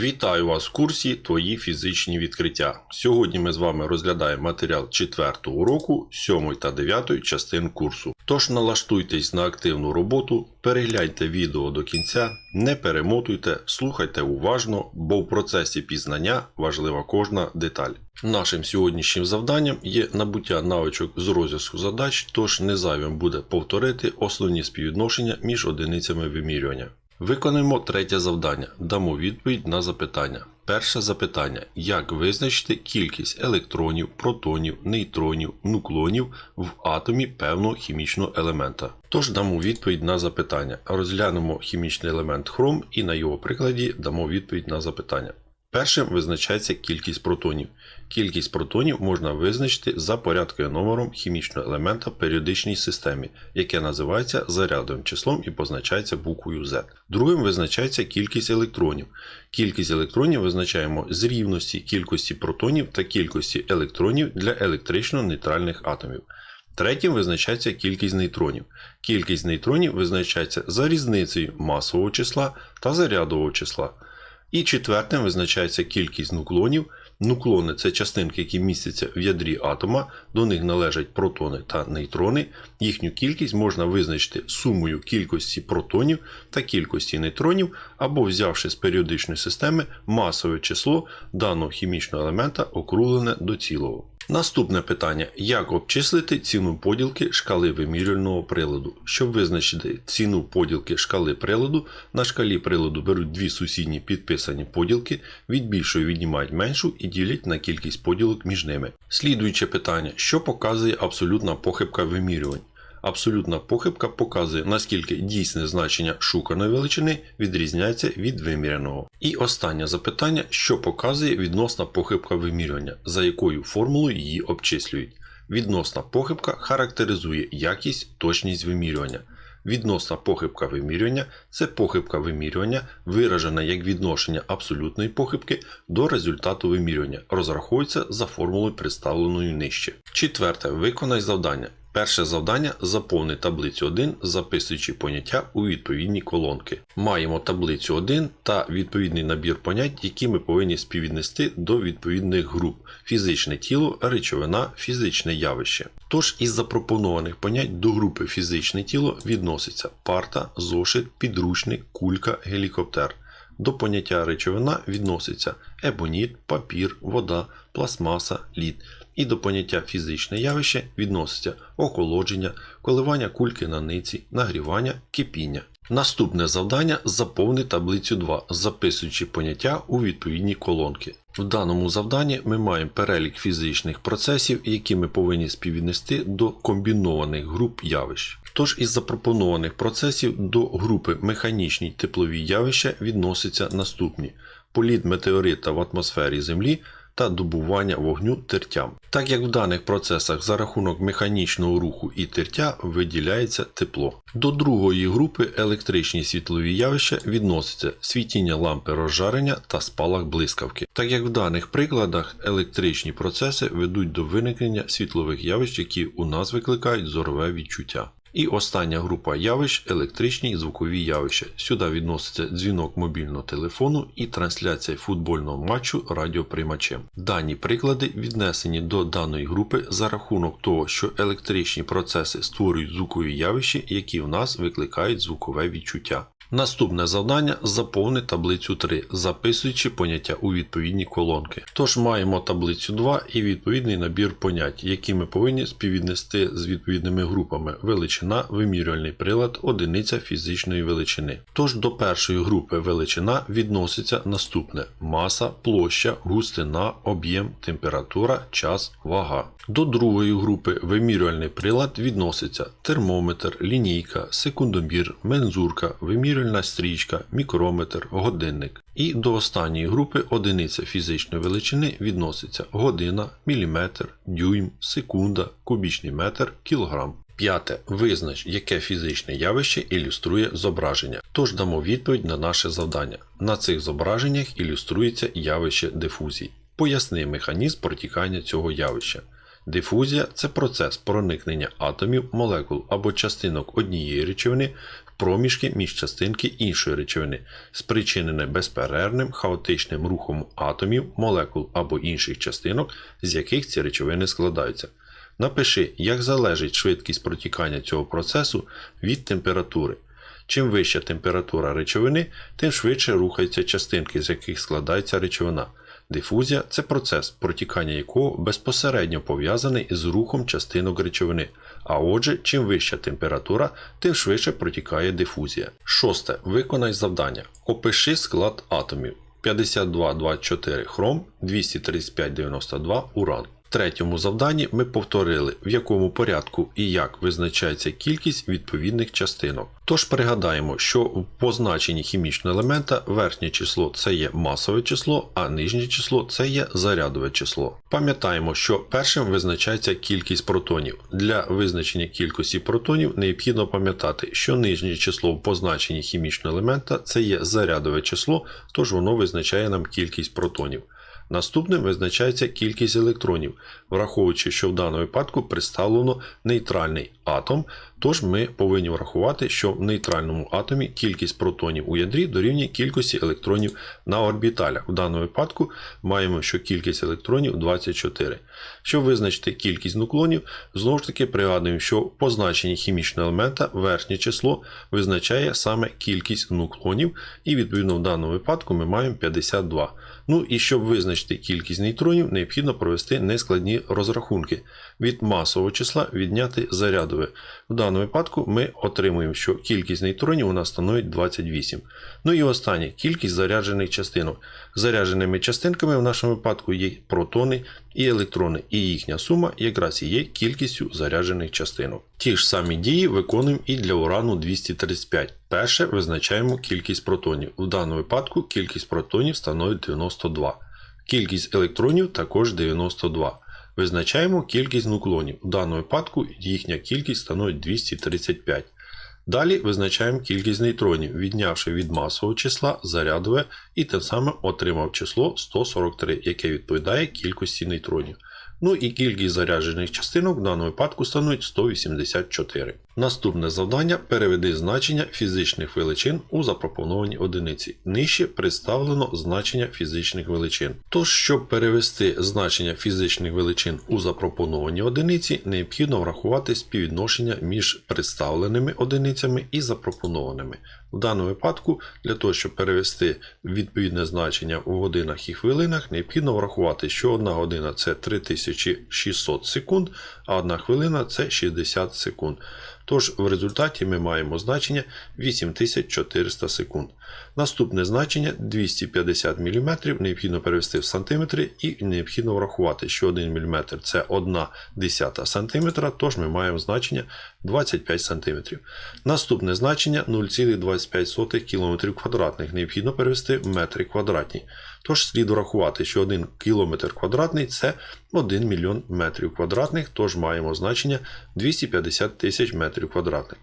Вітаю вас в курсі Твої фізичні відкриття. Сьогодні ми з вами розглядаємо матеріал 4 уроку 7 та 9 частин курсу. Тож налаштуйтесь на активну роботу, перегляньте відео до кінця, не перемотуйте, слухайте уважно, бо в процесі пізнання важлива кожна деталь. Нашим сьогоднішнім завданням є набуття навичок з розв'язку задач, тож не зайвим буде повторити основні співвідношення між одиницями вимірювання. Виконаємо третє завдання. Дамо відповідь на запитання. Перше запитання: як визначити кількість електронів, протонів, нейтронів, нуклонів в атомі певного хімічного елемента? Тож дамо відповідь на запитання. Розглянемо хімічний елемент хром і на його прикладі дамо відповідь на запитання. Першим визначається кількість протонів. Кількість протонів можна визначити за порядковим номером хімічного елемента в періодичній системі, яке називається зарядовим числом і позначається буквою Z. Другим визначається кількість електронів. Кількість електронів визначаємо з рівності кількості протонів та кількості електронів для електрично нейтральних атомів. Третім визначається кількість нейтронів. Кількість нейтронів визначається за різницею масового числа та зарядового числа. І четвертим визначається кількість нуклонів. Нуклони це частинки, які містяться в ядрі атома, до них належать протони та нейтрони. Їхню кількість можна визначити сумою кількості протонів та кількості нейтронів, або взявши з періодичної системи масове число даного хімічного елемента округлене до цілого. Наступне питання: як обчислити ціну поділки шкали вимірювального приладу? Щоб визначити ціну поділки шкали приладу, на шкалі приладу беруть дві сусідні підписані поділки, від більшої віднімають меншу і ділять на кількість поділок між ними. Слідуюче питання: що показує абсолютна похибка вимірювань? Абсолютна похибка показує, наскільки дійсне значення шуканої величини відрізняється від виміряного. І останнє запитання, що показує відносна похибка вимірювання, за якою формулою її обчислюють. Відносна похибка характеризує якість, точність вимірювання. Відносна похибка вимірювання це похибка вимірювання, виражена як відношення абсолютної похибки до результату вимірювання, розраховується за формулою, представленою нижче. Четверте. Виконай завдання. Перше завдання заповни таблицю 1, записуючи поняття у відповідні колонки. Маємо таблицю 1 та відповідний набір понять, які ми повинні співвіднести до відповідних груп: фізичне тіло, речовина, фізичне явище. Тож із запропонованих понять до групи фізичне тіло відноситься парта, зошит, підручник, кулька, гелікоптер. До поняття речовина відноситься ебоніт, папір, вода, пластмаса, лід. І до поняття фізичне явище відноситься охолодження, коливання кульки на ниці, нагрівання, кипіння. Наступне завдання заповни таблицю 2, записуючи поняття у відповідні колонки. В даному завданні ми маємо перелік фізичних процесів, які ми повинні співвіднести до комбінованих груп явищ. Тож із запропонованих процесів до групи механічні теплові явища відносяться наступні: політ метеорита в атмосфері Землі та добування вогню тертям. Так як в даних процесах за рахунок механічного руху і тертя виділяється тепло. До другої групи електричні світлові явища відносяться світіння лампи розжарення та спалах блискавки. Так як в даних прикладах електричні процеси ведуть до виникнення світлових явищ, які у нас викликають зорове відчуття. І остання група явищ електричні і звукові явища. Сюди відноситься дзвінок мобільного телефону і трансляція футбольного матчу радіоприймачем. Дані приклади віднесені до даної групи за рахунок того, що електричні процеси створюють звукові явища, які в нас викликають звукове відчуття. Наступне завдання заповни таблицю 3, записуючи поняття у відповідні колонки. Тож маємо таблицю 2 і відповідний набір понять, які ми повинні співвіднести з відповідними групами величина, вимірювальний прилад, одиниця фізичної величини. Тож до першої групи величина відноситься наступне: маса, площа, густина, об'єм, температура, час, вага. До другої групи вимірювальний прилад відноситься термометр, лінійка, секундомір, мензурка, вимірювальна стрічка, мікрометр, годинник. І до останньої групи одиниця фізичної величини відноситься година, міліметр, дюйм, секунда, кубічний метр, кілограм. П'яте. Визнач, яке фізичне явище ілюструє зображення. Тож дамо відповідь на наше завдання. На цих зображеннях ілюструється явище дифузії. Поясни механізм протікання цього явища. Дифузія це процес проникнення атомів, молекул або частинок однієї речовини в проміжки між частинки іншої речовини, спричинене безперервним хаотичним рухом атомів, молекул або інших частинок, з яких ці речовини складаються. Напиши, як залежить швидкість протікання цього процесу від температури. Чим вища температура речовини, тим швидше рухаються частинки, з яких складається речовина. Дифузія це процес, протікання якого безпосередньо пов'язаний з рухом частинок речовини. А отже, чим вища температура, тим швидше протікає дифузія. Шосте. Виконай завдання. Опиши склад атомів. 5224 хром, 23592 уран. Третьому завданні ми повторили, в якому порядку і як визначається кількість відповідних частинок. Тож пригадаємо, що в позначенні хімічного елемента верхнє число це є масове число, а нижнє число це є зарядове число. Пам'ятаємо, що першим визначається кількість протонів. Для визначення кількості протонів необхідно пам'ятати, що нижнє число в позначенні хімічного елемента це є зарядове число, тож воно визначає нам кількість протонів. Наступним визначається кількість електронів, враховуючи, що в даному випадку представлено нейтральний атом, тож ми повинні врахувати, що в нейтральному атомі кількість протонів у ядрі дорівнює кількості електронів на орбіталях. В даному випадку маємо, що кількість електронів 24. Щоб визначити кількість нуклонів, знову ж таки пригадуємо, що в позначенні хімічного елемента верхнє число визначає саме кількість нуклонів, і відповідно в даному випадку ми маємо 52. Ну і щоб визначити кількість нейтронів, необхідно провести нескладні розрахунки. Від масового числа відняти зарядове. В даному випадку ми отримуємо, що кількість нейтронів у нас становить 28. Ну і останнє кількість заряджених частинок. Зарядженими частинками в нашому випадку є протони і електрони, і їхня сума якраз і є кількістю заряджених частинок. Ті ж самі дії виконуємо і для урану 235. Перше визначаємо кількість протонів. В даному випадку кількість протонів становить 92. Кількість електронів також 92. Визначаємо кількість нуклонів. В даному випадку їхня кількість становить 235. Далі визначаємо кількість нейтронів, віднявши від масового числа зарядове і тим самим отримав число 143, яке відповідає кількості нейтронів. Ну і кількість заряджених частинок в даному випадку становить 184. Наступне завдання переведи значення фізичних величин у запропоновані одиниці. Нижче представлено значення фізичних величин. Тож, щоб перевести значення фізичних величин у запропоновані одиниці, необхідно врахувати співвідношення між представленими одиницями і запропонованими. В даному випадку, для того, щоб перевести відповідне значення у годинах і хвилинах, необхідно врахувати, що одна година це 3600 секунд, а одна хвилина це 60 секунд. Тож в результаті ми маємо значення 8400 секунд. Наступне значення 250 мм необхідно перевести в сантиметри і необхідно врахувати, що 1 мм це 1 десята сантиметра, тож ми маємо значення 25 см. Наступне значення 0,25 км квадратних необхідно перевести в метри квадратні. Тож слід врахувати, що 1 км квадратний це 1 мільйон метрів квадратних, тож маємо значення 250 тисяч метрів квадратних.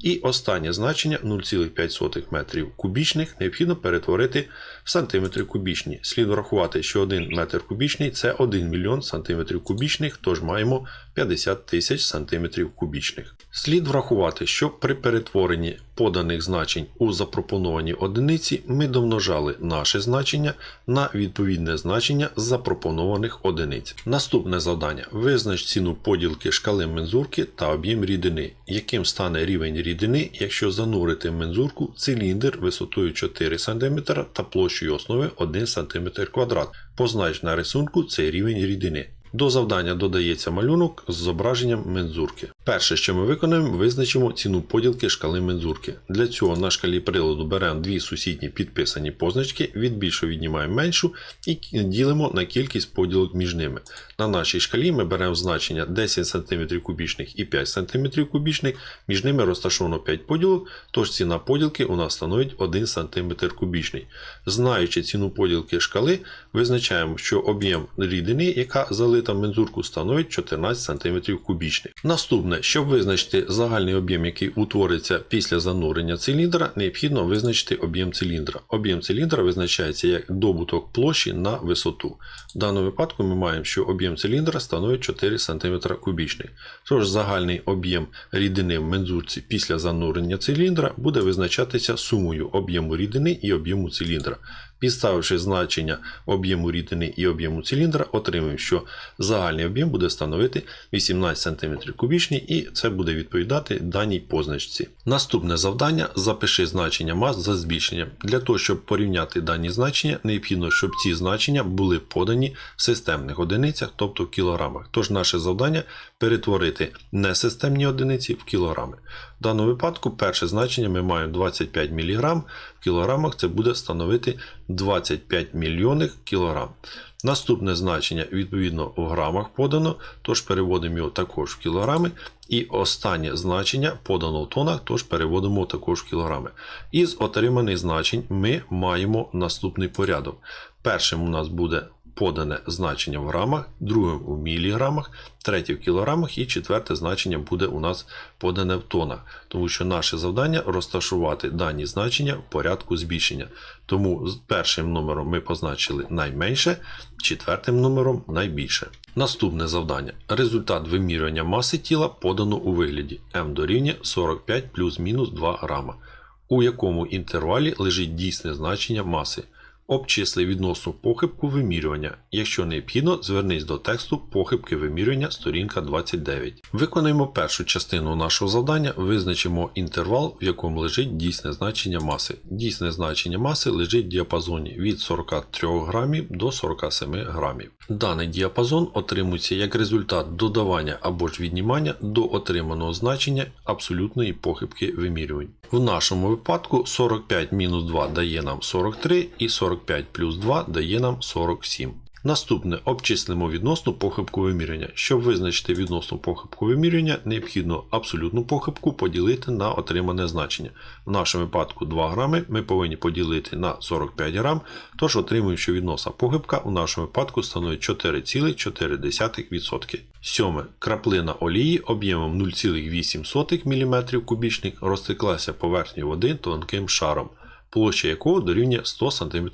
І останнє значення 0,5 метрів кубічних необхідно перетворити в сантиметри кубічні. Слід врахувати, що 1 метр кубічний це 1 мільйон сантиметрів кубічних, тож маємо 50 тисяч сантиметрів кубічних. Слід врахувати, що при перетворенні поданих значень у запропоновані одиниці ми домножали наше значення на відповідне значення запропонованих одиниць. Наступне завдання: визнач ціну поділки шкали мензурки та об'єм рідини, яким стане рівень рідини, якщо занурити мензурку циліндр висотою 4 см та площею основи 1 см квадрат. Познач на рисунку цей рівень рідини. До завдання додається малюнок з зображенням мензурки. Перше, що ми виконаємо, визначимо ціну поділки шкали мензурки. Для цього на шкалі приладу беремо дві сусідні підписані позначки, від більшої віднімаємо меншу і ділимо на кількість поділок між ними. На нашій шкалі ми беремо значення 10 см кубічних і 5 см кубічних, між ними розташовано 5 поділок, тож ціна поділки у нас становить 1 см кубічний. Знаючи ціну поділки шкали, визначаємо, що об'єм рідини, яка залита в мензурку, становить 14 см кубічних. Наступне щоб визначити загальний об'єм, який утвориться після занурення циліндра, необхідно визначити об'єм циліндра. Об'єм циліндра визначається як добуток площі на висоту. В даному випадку ми маємо, що об'єм циліндра становить 4 см кубічний. Тож загальний об'єм рідини в мензурці після занурення циліндра буде визначатися сумою об'єму рідини і об'єму циліндра. Підставивши значення об'єму рідини і об'єму циліндра, отримаємо, що загальний об'єм буде становити 18 см кубічний і це буде відповідати даній позначці. Наступне завдання запиши значення мас за збільшенням. Для того, щоб порівняти дані значення, необхідно, щоб ці значення були подані в системних одиницях, тобто в кілограмах. Тож наше завдання перетворити несистемні одиниці в кілограми. В даному випадку перше значення ми маємо 25 мг, в кілограмах це буде становити 25 мільйонних кілограм. Наступне значення відповідно в грамах подано, тож переводимо його також в кілограми. І останнє значення подано в тонах, тож переводимо також в кілограми. Із отриманих значень ми маємо наступний порядок. Першим у нас буде подане значення в грамах, другим у міліграмах, третє в кілограмах і четверте значення буде у нас подане в тонах. Тому що наше завдання розташувати дані значення в порядку збільшення. Тому з першим номером ми позначили найменше, четвертим номером найбільше. Наступне завдання. Результат вимірювання маси тіла подано у вигляді М дорівнює 45 плюс-мінус 2 грама, у якому інтервалі лежить дійсне значення маси. Обчисли відносну похибку вимірювання. Якщо необхідно, звернись до тексту похибки вимірювання сторінка 29. Виконуємо першу частину нашого завдання, визначимо інтервал, в якому лежить дійсне значення маси. Дійсне значення маси лежить в діапазоні від 43 грамів до 47 грамів. Даний діапазон отримується як результат додавання або ж віднімання до отриманого значення абсолютної похибки вимірювань. В нашому випадку 45 мінус 2 дає нам 43 і 45 плюс 2 дає нам 47. Наступне обчислимо відносну похибку вимірювання. Щоб визначити відносну похибку вимірювання, необхідно абсолютну похибку поділити на отримане значення. В нашому випадку 2 грами ми повинні поділити на 45 грам, тож отримуємо, що відносна похибка у нашому випадку становить 4,4%. Сьоме. Краплина олії об'ємом 0,8 мм кубічних розтеклася поверхнею води тонким шаром, площа якого дорівнює 100 см.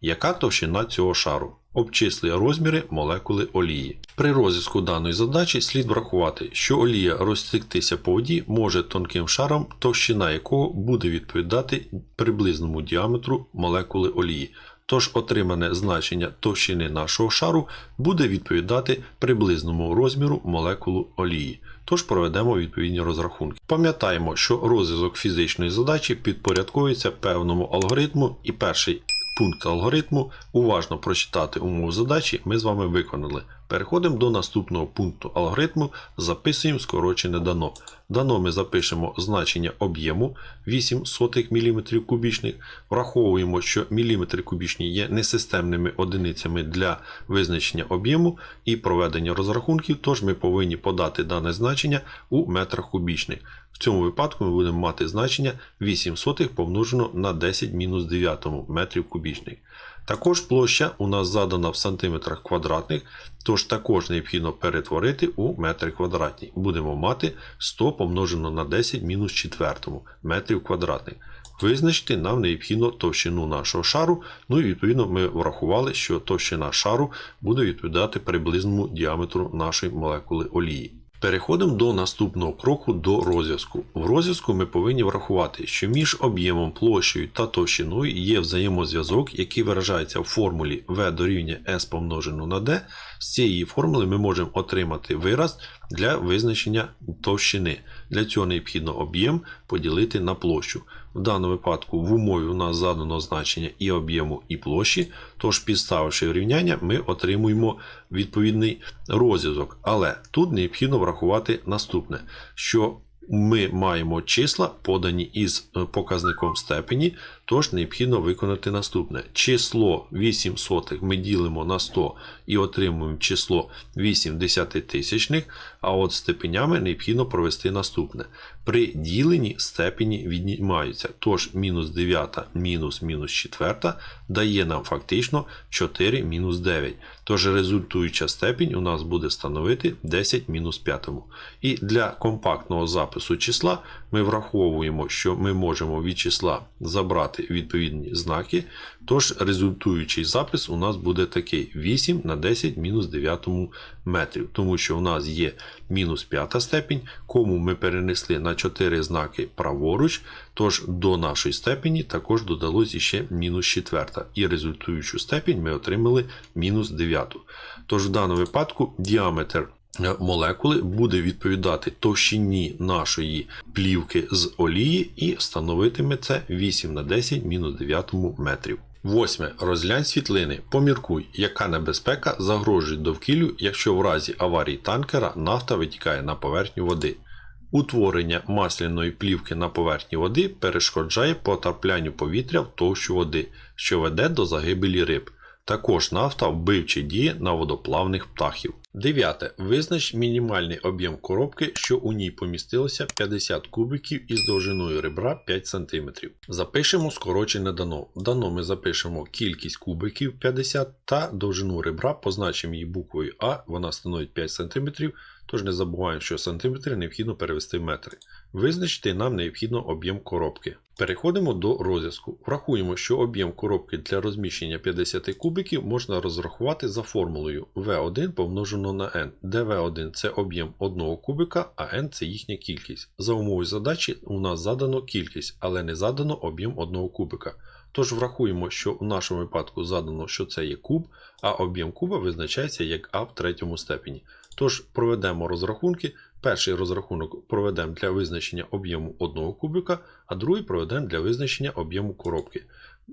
Яка товщина цього шару? Обчислює розміри молекули олії. При розв'язку даної задачі слід врахувати, що олія розтектися по воді може тонким шаром, товщина якого буде відповідати приблизному діаметру молекули олії. Тож отримане значення товщини нашого шару буде відповідати приблизному розміру молекулу олії. Тож проведемо відповідні розрахунки. Пам'ятаємо, що розв'язок фізичної задачі підпорядковується певному алгоритму, і перший пункт алгоритму уважно прочитати умову задачі ми з вами виконали. Переходимо до наступного пункту алгоритму, записуємо скорочене дано. Дано ми запишемо значення об'єму 8 сотих мм кубічних. Враховуємо, що міліметри кубічні є несистемними одиницями для визначення об'єму і проведення розрахунків, тож ми повинні подати дане значення у метрах кубічних. В цьому випадку ми будемо мати значення 8 сотих помножено на 10 мінус 9 метрів кубічних. Також площа у нас задана в сантиметрах квадратних, тож також необхідно перетворити у метри квадратні. Будемо мати 100 помножено на 10 мінус 4 метрів квадратних. Визначити нам необхідно товщину нашого шару, ну і відповідно ми врахували, що товщина шару буде відповідати приблизному діаметру нашої молекули олії. Переходимо до наступного кроку до розв'язку. В розв'язку ми повинні врахувати, що між об'ємом, площею та товщиною є взаємозв'язок, який виражається в формулі V дорівнює S помножено на D. З цієї формули ми можемо отримати вираз для визначення товщини. Для цього необхідно об'єм поділити на площу. В даному випадку в умові у нас задано значення і об'єму, і площі, тож підставивши рівняння, ми отримуємо відповідний розв'язок. Але тут необхідно врахувати наступне, що ми маємо числа, подані із показником степені, Тож необхідно виконати наступне. Число 8 сотих ми ділимо на 100 і отримуємо число 8 десятитисячних, а от степенями необхідно провести наступне. При діленні степені віднімаються. Тож мінус 9 мінус мінус 4 дає нам фактично 4 мінус 9. Тож результуюча степінь у нас буде становити 10 мінус 5. І для компактного запису числа ми враховуємо, що ми можемо від числа забрати відповідні знаки. Тож результуючий запис у нас буде такий 8 на 10 мінус 9 метрів, тому що у нас є мінус 5 степінь, кому ми перенесли на 4 знаки праворуч, тож до нашої степені також додалось іще мінус 4. І результуючу степінь ми отримали мінус 9. Тож в даному випадку діаметр е, молекули буде відповідати товщині нашої плівки з олії і становитиме це 8 на 10 мінус 9 метрів. Восьме. Розглянь світлини. Поміркуй, яка небезпека загрожує довкіллю, якщо в разі аварії танкера нафта витікає на поверхню води. Утворення масляної плівки на поверхні води перешкоджає потраплянню повітря в товщу води, що веде до загибелі риб. Також нафта вбивче діє на водоплавних птахів. Дев'яте. Визнач мінімальний об'єм коробки, що у ній помістилося 50 кубиків із довжиною ребра 5 см. Запишемо скорочене дано. Дано ми запишемо кількість кубиків 50 та довжину ребра, позначимо її буквою А, вона становить 5 см, тож не забуваємо, що сантиметри необхідно перевести в метри. Визначити нам необхідно об'єм коробки. Переходимо до розв'язку. Врахуємо, що об'єм коробки для розміщення 50 кубиків можна розрахувати за формулою V1 помножено на n, де V1 це об'єм одного кубика, а n це їхня кількість. За умовою задачі у нас задано кількість, але не задано об'єм одного кубика. Тож врахуємо, що в нашому випадку задано, що це є куб, а об'єм куба визначається як А в третьому степені. Тож проведемо розрахунки. Перший розрахунок проведемо для визначення об'єму одного кубика, а другий проведемо для визначення об'єму коробки.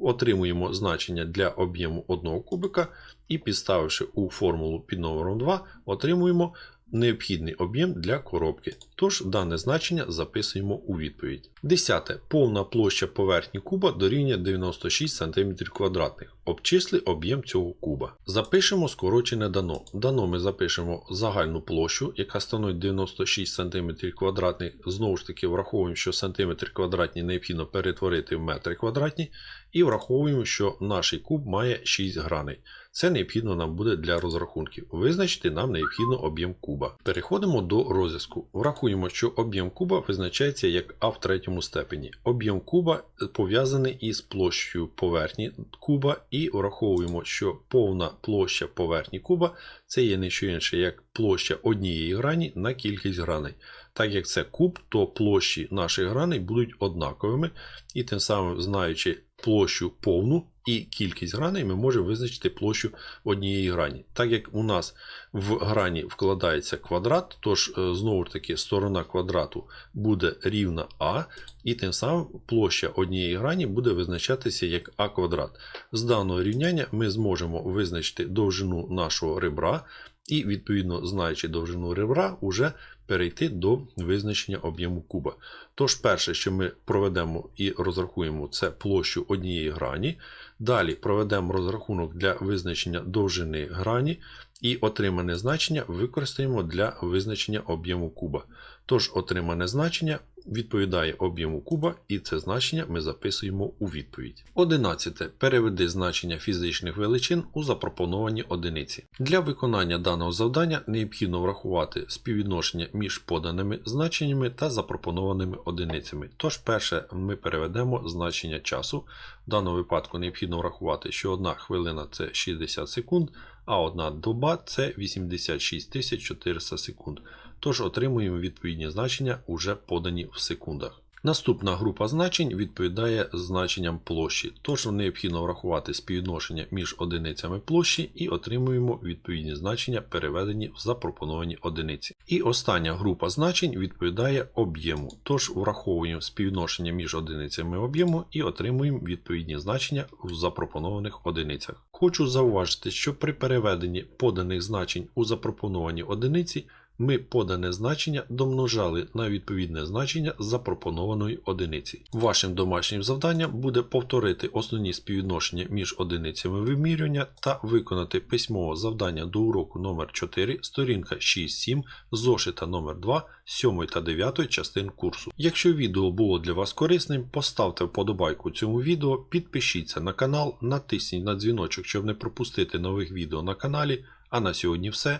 Отримуємо значення для об'єму одного кубика і підставивши у формулу під номером 2, отримуємо необхідний об'єм для коробки. Тож дане значення записуємо у відповідь. Десяте. Повна площа поверхні куба дорівнює 96 см квадратних. Обчисли об'єм цього куба. Запишемо скорочене дано. Дано ми запишемо загальну площу, яка становить 96 см квадратних. Знову ж таки, враховуємо, що сантиметр квадратні необхідно перетворити в метри квадратні. І враховуємо, що наш куб має 6 граней. Це необхідно нам буде для розрахунків. Визначити нам необхідно об'єм куба. Переходимо до розв'язку. Врахуємо, що об'єм куба визначається як А в третьому степені. Об'єм куба пов'язаний із площею поверхні куба, і враховуємо, що повна площа поверхні куба це є не що інше, як площа однієї грані на кількість граней. Так як це куб, то площі наших граней будуть однаковими, і тим самим, знаючи площу повну і кількість граней, ми можемо визначити площу однієї грані. Так як у нас в грані вкладається квадрат, тож е, знову ж таки сторона квадрату буде рівна А, і тим самим площа однієї грані буде визначатися як А квадрат. З даного рівняння ми зможемо визначити довжину нашого ребра, і, відповідно, знаючи довжину ребра, уже перейти до визначення об'єму куба. Тож, перше, що ми проведемо і розрахуємо, це площу однієї грані. Далі проведемо розрахунок для визначення довжини грані, і отримане значення використаємо для визначення об'єму куба. Тож, отримане значення відповідає об'єму куба, і це значення ми записуємо у відповідь. 11. Переведи значення фізичних величин у запропоновані одиниці. Для виконання даного завдання необхідно врахувати співвідношення між поданими значеннями та запропонованими одиницями. Тож, перше, ми переведемо значення часу. В даному випадку необхідно врахувати, що 1 хвилина це 60 секунд, а одна доба це 86 400 секунд. Тож отримуємо відповідні значення, уже подані в секундах. Наступна група значень відповідає значенням площі, тож необхідно врахувати співвідношення між одиницями площі і отримуємо відповідні значення, переведені в запропоновані одиниці. І остання група значень відповідає об'єму, тож враховуємо співвідношення між одиницями об'єму і отримуємо відповідні значення в запропонованих одиницях. Хочу зауважити, що при переведенні поданих значень у запропоновані одиниці ми подане значення домножали на відповідне значення запропонованої одиниці. Вашим домашнім завданням буде повторити основні співвідношення між одиницями вимірювання та виконати письмове завдання до уроку номер 4 сторінка 6-7 зошита номер 2 7 та 9 частин курсу. Якщо відео було для вас корисним, поставте вподобайку цьому відео, підпишіться на канал, натисніть на дзвіночок, щоб не пропустити нових відео на каналі. А на сьогодні все.